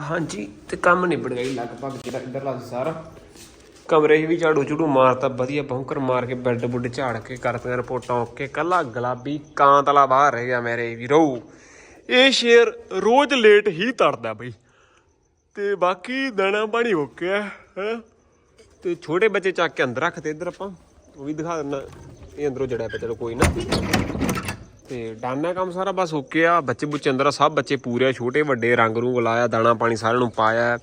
ਹਾਂਜੀ ਤੇ ਕੰਮ ਨਿਬੜ ਗਿਆ ਜੀ। ਲਗਭਗ ਜਿਹੜਾ ਇੱਧਰਲਾ ਸੀ ਸਾਰਾ। ਕਮਰੇ 'ਚ ਵੀ ਝਾੜੂ ਝੂੜੂ ਮਾਰਤਾ ਵਧੀਆ ਬੌਂਕਰ ਮਾਰ ਕੇ ਬੈੱਡ ਬੁੱਡ ਝਾੜ ਕੇ ਕਰਤੀਆਂ ਰਿਪੋਰਟਾਂ ਓਕੇ ਕੱਲਾ ਗੁਲਾਬੀ ਕਾਂਤਲਾ ਬਾਹਰ ਰਹਿ ਗਿਆ ਮੇਰੇ ਵੀਰੋ। ਇਹ ਸ਼ੇਰ ਰੋਜ਼ ਲੇਟ ਹੀ ਤੜਦਾ ਬਈ। ਤੇ ਬਾਕੀ ਦਾਣਾ ਪਾਣੀ ਓਕੇ ਹੈ। ਤੇ ਛੋਟੇ ਬੱਚੇ ਚੱਕ ਕੇ ਅੰਦਰ ਰੱਖਤੇ ਇੱਧਰ ਆਪਾਂ ਉਹ ਵੀ ਦਿਖਾ ਦਿੰਦਾ। ਇਹ ਅੰਦਰੋਂ ਜੜਿਆ ਪਿਆ ਚਲੋ ਕੋਈ ਨਾ। ਤੇ ਡਾਨਾ ਕੰਮ ਸਾਰਾ ਬਸ ਓਕੇ ਆ। ਬੱਚੇ ਬੁੱਚੇ ਅੰਦਰ ਆ, ਸਭ ਬੱਚੇ ਪੂਰੇ ਆ, ਛੋਟੇ, ਵੱਡੇ, ਰੰਗ ਰੂੰਗ ਲਾਇਆ, ਦਾਣਾ ਪਾਣੀ ਸਾਰਿਆਂ ਨੂੰ ਪਾਇਆ।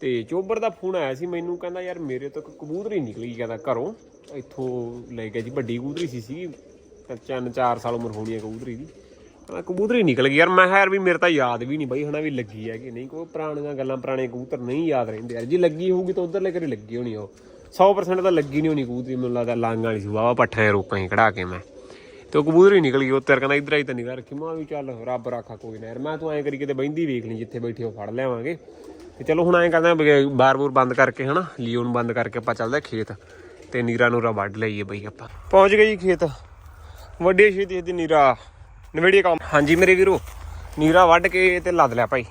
ਤੇ ਚੋਬਰ ਦਾ ਫੋਨ ਆਇਆ ਸੀ, ਮੈਨੂੰ ਕਹਿੰਦਾ, ਯਾਰ ਮੇਰੇ ਤੋਂ ਇੱਕ ਕਬੂਤਰੀ ਨਿਕਲੀ ਕਹਿੰਦਾ ਘਰੋਂ। ਇੱਥੋਂ ਲੈ ਗਿਆ ਜੀ, ਵੱਡੀ ਕਬੂਤਰੀ ਸੀ ਸੀ ਤਿੰਨ ਚਾਰ ਸਾਲ ਉਮਰ ਹੋਣੀ ਹੈ ਕਬੂਤਰੀ ਦੀ। ਕਹਿੰਦਾ, ਕਬੂਤਰੀ ਨਿਕਲ ਗਈ ਯਾਰ। ਮੈਂ ਕਿਹਾ, ਯਾਰ ਵੀ ਮੇਰੇ ਤਾਂ ਯਾਦ ਵੀ ਨਹੀਂ ਬਈ, ਹਨਾ ਵੀ ਲੱਗੀ ਹੈ ਕਿ ਨਹੀਂ? ਕੋਈ ਪੁਰਾਣੀਆਂ ਗੱਲਾਂ, ਪੁਰਾਣੇ ਕਬੂਤਰ ਨਹੀਂ ਯਾਦ ਰਹਿੰਦੇ ਯਾਰ। ਜੇ ਲੱਗੀ ਹੋਊਗੀ ਤਾਂ ਉਧਰਲੇ ਘਰੇ ਲੱਗੀ ਹੋਣੀ ਉਹ। 100% ਤਾਂ ਲੱਗੀ ਨਹੀਂ ਹੋਣੀ ਕਬੂਤਰੀ, ਮੈਨੂੰ ਲੱਗਦਾ ਲਾਂਗ ਵਾਲੀ ਸੀ। ਵਾਵਾ ਪੱਠੇ ਰੋਕਾਂ ਹੀ ਕਢਾ ਕੇ ਮੈਂ। ਤੇ ਉਹ ਕਬੂਤਰ ਹੀ ਨਿਕਲ ਗਈ ਉਹ ਤੇਰੇ ਕਹਿੰਦਾ ਇਧਰ ਹੀ ਤਾਂ ਨਿਗਾਹ ਰੱਖੀ, ਮਾਂ ਵੀ ਚੱਲ ਰੱਬ ਰਾਖਾ ਕੋਈ ਨਾ ਯਾਰ, ਮੈਂ ਤੂੰ ਐਂ ਕਰੀ ਕਿਤੇ ਬੈਂਦੀ ਵੇਖ ਲਈ, ਜਿੱਥੇ ਬੈਠੇ ਉਹ ਫੜ ਲਿਆਵਾਂਗੇ। ਤੇ ਚਲੋ ਹੁਣ ਐਂ ਕਰਦੇ ਆ ਬਾਰ-ਬੂਰ ਬੰਦ ਕਰਕੇ ਹਨਾ ਲੀਓ ਨੂੰ ਬੰਦ ਕਰਕੇ ਆਪਾਂ ਚੱਲਦੇ ਆ ਖੇਤ, ਤੇ ਨੀਰਾ ਨੂਰਾ ਵੱਢ ਲਈਏ ਬਈ ਆਪਾਂ। ਪਹੁੰਚ ਗਏ ਜੀ ਖੇਤ, ਵੱਡੇ ਛੇਤੀ ਦੀ ਨੀਰਾ ਨਵੇੜੀਏ ਕੰਮ। ਹਾਂਜੀ ਮੇਰੇ ਵੀਰੋ, ਨੀਰਾ ਵੱਢ ਕੇ ਤੇ ਲੱਦ ਲਿਆ ਭਾਈ।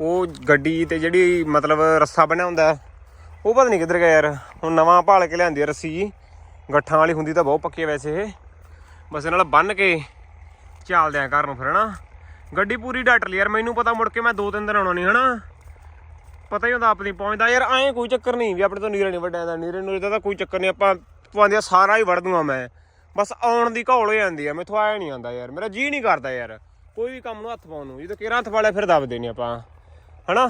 ਉਹ ਗੱਡੀ ਤੇ ਜਿਹੜੀ ਮਤਲਬ ਰੱਸਾ ਬਣਿਆ ਹੁੰਦਾ, ਉਹ ਪਤਾ ਨਹੀਂ ਕਿੱਧਰ ਗਿਆ ਯਾਰ, ਹੁਣ ਨਵਾਂ ਭਾਲ ਕੇ ਲਿਆਂਦੀ ਆ ਰੱਸੀ ਜੀ। ਗੱਠਾਂ ਵਾਲੀ ਹੁੰਦੀ ਤਾਂ ਬਹੁਤ ਪੱਕੀ ਵੈਸੇ ਇਹ। ਬਸ ਇਹ ਨਾਲ ਬੰਨ ਕੇ ਚੱਲਦੇ ਆ ਘਰ ਨੂੰ ਫਿਰ, ਹਨਾ? ਗੱਡੀ ਪੂਰੀ ਡਾਟ ਲਈ ਯਾਰ, ਮੈਨੂੰ ਪਤਾ ਮੁੜ ਕੇ ਮੈਂ ਦੋ ਤਿੰਨ ਦਿਨ ਆਉਣਾ ਨਹੀਂ, ਹਨਾ? ਪਤਾ ਹੀ ਹੁੰਦਾ ਆਪਣੀ ਪਹੁੰਚਦਾ। ਯਾਰ ਐਂ ਕੋਈ ਚੱਕਰ ਨਹੀਂ ਵੀ ਆਪਣੇ ਤੋਂ ਨੀਰੇ ਨਹੀਂ ਵੱਡਿਆ ਦਾ ਨੀਰੇ ਨੂਰੇ ਦਾ ਤਾਂ ਕੋਈ ਚੱਕਰ ਨਹੀਂ। ਆਪਾਂ ਪਵਾਂਦੇ ਸਾਰਾ ਹੀ ਵੜ ਦੂੰਗਾ ਮੈਂ। ਬਸ ਆਉਣ ਦੀ ਘੌਲ ਹੋ ਜਾਂਦੀ ਆ, ਮੈਥੋਂ ਆਇਆ ਨਹੀਂ ਆਉਂਦਾ ਯਾਰ। ਮੇਰਾ ਜੀ ਨਹੀਂ ਕਰਦਾ ਯਾਰ, ਕੋਈ ਵੀ ਕੰਮ ਨੂੰ ਹੱਥ ਪਾਉਣ ਨੂੰ। ਜਦੋਂ ਕਿਹੜਾ ਹੱਥ ਵਾਲਿਆ ਫਿਰ ਦੱਬ ਦੇਣੇ ਆਪਾਂ, ਹਨਾ?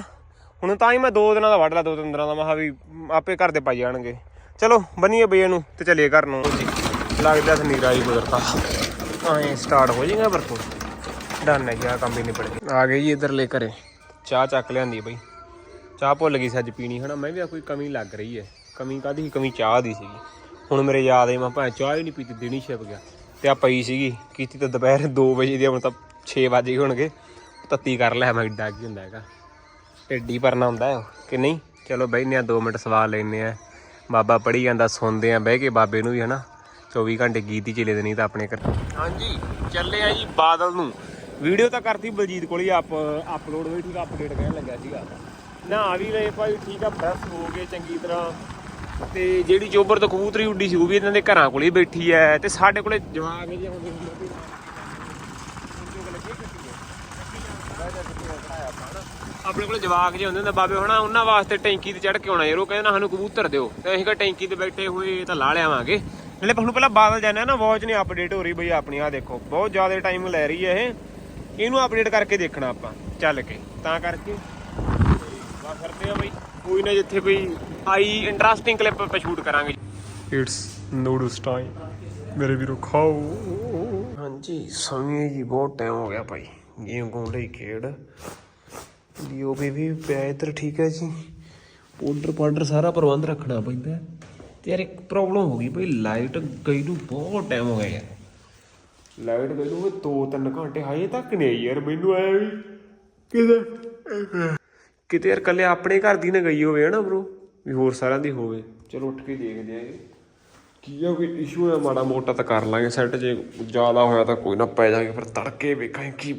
ਹੁਣ ਤਾਂ ਹੀ ਮੈਂ ਦੋ ਦਿਨਾਂ ਦਾ ਵੱਢ ਲਿਆ, ਦੋ ਤਿੰਨ ਦਿਨਾਂ ਦਾ। ਮੈਂ ਕਿਹਾ ਵੀ ਆਪੇ ਘਰ ਦੇ ਪਾਈ ਜਾਣਗੇ। ਚਲੋ, ਬੰਨੀਏ ਬਈ ਨੂੰ ਤੇ ਚੱਲੀਏ ਘਰ ਨੂੰ। ਲੱਗਦਾ ਤੇ ਨੀਰਾ ਹੀ ਗੁਜ਼ਰਤਾ ਐਂ ਸਟਾਰਟ ਹੋ ਜਾਏਗਾ ਵਰਤੋਂ ਡਨ ਹੈ ਜੀ ਆਹ ਕੰਮ ਵੀ ਨਿਬੜ ਗਿਆ। ਆ ਗਏ ਜੀ ਇਧਰਲੇ ਘਰੇ। ਚਾਹ ਚੱਕ ਲਿਆਂਦੀ ਬਈ। ਚਾਹ ਭੁੱਲ ਗਈ ਸੀ ਅੱਜ ਪੀਣੀ ਹਨਾ? ਮੈਂ ਵੀ ਆ ਕੋਈ ਕਮੀ ਲੱਗ ਰਹੀ ਹੈ ਕਮੀ ਕਾਦੀ ਕਮੀ ਚਾਹ ਦੀ ਸੀਗੀ। ਹੁਣ ਮੇਰੇ ਯਾਦ ਆਈ ਮੈਂ ਭਾਵੇਂ ਚਾਹ ਹੀ ਨਹੀਂ ਪੀਤੀ ਦਿਨ ਹੀ ਛਿਪ ਗਿਆ। ਤੇ ਆ ਪਈ ਸੀਗੀ ਕੀਤੀ ਤਾਂ ਦੁਪਹਿਰ 2 ਵਜੇ ਦੀ ਹੁਣ ਤਾਂ 6 ਵਜੇ ਹੋਣਗੇ। ਤੱਤੀ ਕਰ ਲਿਆ ਮੈਂ ਏਡਾ ਕੀ ਹੁੰਦਾ ਹੈਗਾ। ਢਿੱਡੀ ਭਰਨਾ ਹੁੰਦਾ ਹੈ ਕਿ ਨਹੀਂ? ਚਲੋ ਬਹਿਨੇ ਆ 2 ਮਿੰਟ ਸਵਾਲ ਲੈਨੇ ਆ। ਬਾਬਾ ਪੜੀ ਜਾਂਦਾ ਸੁਣਦੇ ਆ ਬਹਿ ਕੇ ਬਾਬੇ ਨੂੰ ਵੀ ਹਨਾ? 24 ਘੰਟੇ ਗੀਤ ਹੀ ਚੱਲੇ ਨਹੀਂ ਤਾਂ ਆਪਣੇ ਘਰ। ਹਾਂਜੀ, ਚੱਲੇ ਆ ਜੀ ਬਾਦਲ ਨੂੰ। ਵੀਡੀਓ ਤਾਂ ਕਰਤੀ ਬਲਜੀਤ ਕੋਲ ਹੀ, ਆਪ ਅਪਲੋਡ ਹੋਈ, ਠੀਕ ਅਪਡੇਟ ਕਹਿਣ ਲੱਗਾ ਸੀਗਾ। ਨਾ ਵੀ ਲਏ ਭਾਈ, ਠੀਕ ਆ ਫਰੈਸ਼ ਹੋ ਗਏ ਚੰਗੀ ਤਰ੍ਹਾਂ। ਤੇ ਜਿਹੜੀ ਚੋਬਰ ਤੋਂ ਕਬੂਤਰੀ ਉੱਡੀ ਸੀ, ਉਹ ਵੀ ਇਹਨਾਂ ਦੇ ਘਰਾਂ ਕੋਲ ਹੀ ਬੈਠੀ ਐ। ਤੇ ਸਾਡੇ ਕੋਲੇ ਜਵਾਕ ਜੇ ਹੁਣ ਆਪਣੇ ਕੋਲੇ ਜਵਾਕ ਜੇ ਹੁੰਦੇ ਨੇ ਬਾਬੇ ਹਣਾ, ਉਹਨਾਂ ਵਾਸਤੇ ਟੈਂਕੀ ਤੇ ਚੜ ਕੇ ਆਉਣਾ ਯਾਰ। ਉਹ ਕਹਿੰਦੇ ਸਾਨੂੰ ਕਬੂਤਰ ਦਿਓ। ਤੇ ਅਸੀਂ ਕਿਹਾ ਟੈਂਕੀ ਤੇ ਬੈਠੇ ਹੋਏ ਤਾਂ ਲਾ ਲਿਆਵਾਂਗੇ। ਨਾਲੇ ਹੁਣ ਪਹਿਲਾਂ ਬਾਦਲ ਜਾਣਾ ਨਾ ਵਾਚ ਨਹੀਂ ਅਪਡੇਟ ਹੋ ਰਹੀ ਬਈ ਆਪਣੀ ਆ ਦੇਖੋ ਬਹੁਤ ਜ਼ਿਆਦਾ ਟਾਈਮ ਲੈ ਰਹੀ ਹੈ ਇਹ। ਇਹਨੂੰ ਅਪਡੇਟ ਕਰਕੇ ਦੇਖਣਾ ਆਪਾਂ ਚੱਲ ਕੇ ਤਾਂ ਕਰਕੇ। ਬਾ ਕਰਦੇ ਆ ਬਈ ਕੋਈ ਨਾ ਜਿੱਥੇ ਕੋਈ ਆਈ ਇੰਟਰਸਟਿੰਗ ਕਲਿੱਪ ਆਪਾਂ ਸ਼ੂਟ ਕਰਾਂਗੇ। ਇਟਸ ਨੂਡਲਸ ਟਾਈਮ ਮੇਰੇ ਵੀਰੋ ਖਾਓ। ਹਾਂਜੀ ਸਮੇਂ ਜੀ ਬਹੁਤ ਟਾਈਮ ਹੋ ਗਿਆ ਭਾਈ ਗੇਮ ਗੂਮ ਲਈ ਖੇਡ। ਲੀਓ ਬੇਬੀ ਪਿਆ ਇੱਧਰ ਠੀਕ ਹੈ ਜੀ। ਪਾਊਡਰ ਪਾਊਡਰ ਸਾਰਾ ਪ੍ਰਬੰਧ ਰੱਖਣਾ ਪੈਂਦਾ। ਹੈ। ਤੇ ਯਾਰ ਇੱਕ ਪ੍ਰੋਬਲਮ ਹੋ ਗਈ ਭਾਈ ਲਾਈਟ ਗਈ ਨੂੰ ਬਹੁਤ ਟਾਈਮ ਹੋ ਗਿਆ ਯਾਰ। ਲਾਈਟ ਗਈ ਨੂੰ 2-3 ਘੰਟੇ ਹਾਏ ਤੱਕ ਨਹੀਂ ਆਈ ਯਾਰ ਮੈਨੂੰ ਆਇਆ ਵੀ ਕਿਤੇ ਕਿਤੇ ਯਾਰ ਕੱਲੇ ਆਪਣੇ ਘਰ ਦੀ ਨਾ ਗਈ ਹੋਵੇ ਹਨਾ ਬ్రో ਵੀ ਹੋਰ ਸਾਰਿਆਂ ਦੀ ਹੋਵੇ। ਚਲੋ ਉੱਠ ਕੇ ਦੇਖਦੇ ਆਂ ਕੀ ਆ ਕੋਈ ਇਸ਼ੂ ਹੈ ਮਾੜਾ ਮੋਟਾ ਤਾਂ ਕਰ ਲਾਂਗੇ ਸੈੱਟ ਜੇ ਜ਼ਿਆਦਾ ਹੋਇਆ ਤਾਂ ਕੋਈ ਨਾ ਪੈ ਜਾਾਂਗੇ ਫਿਰ ਤੜਕੇ ਵੇਖਾਂਗੇ ਕੀ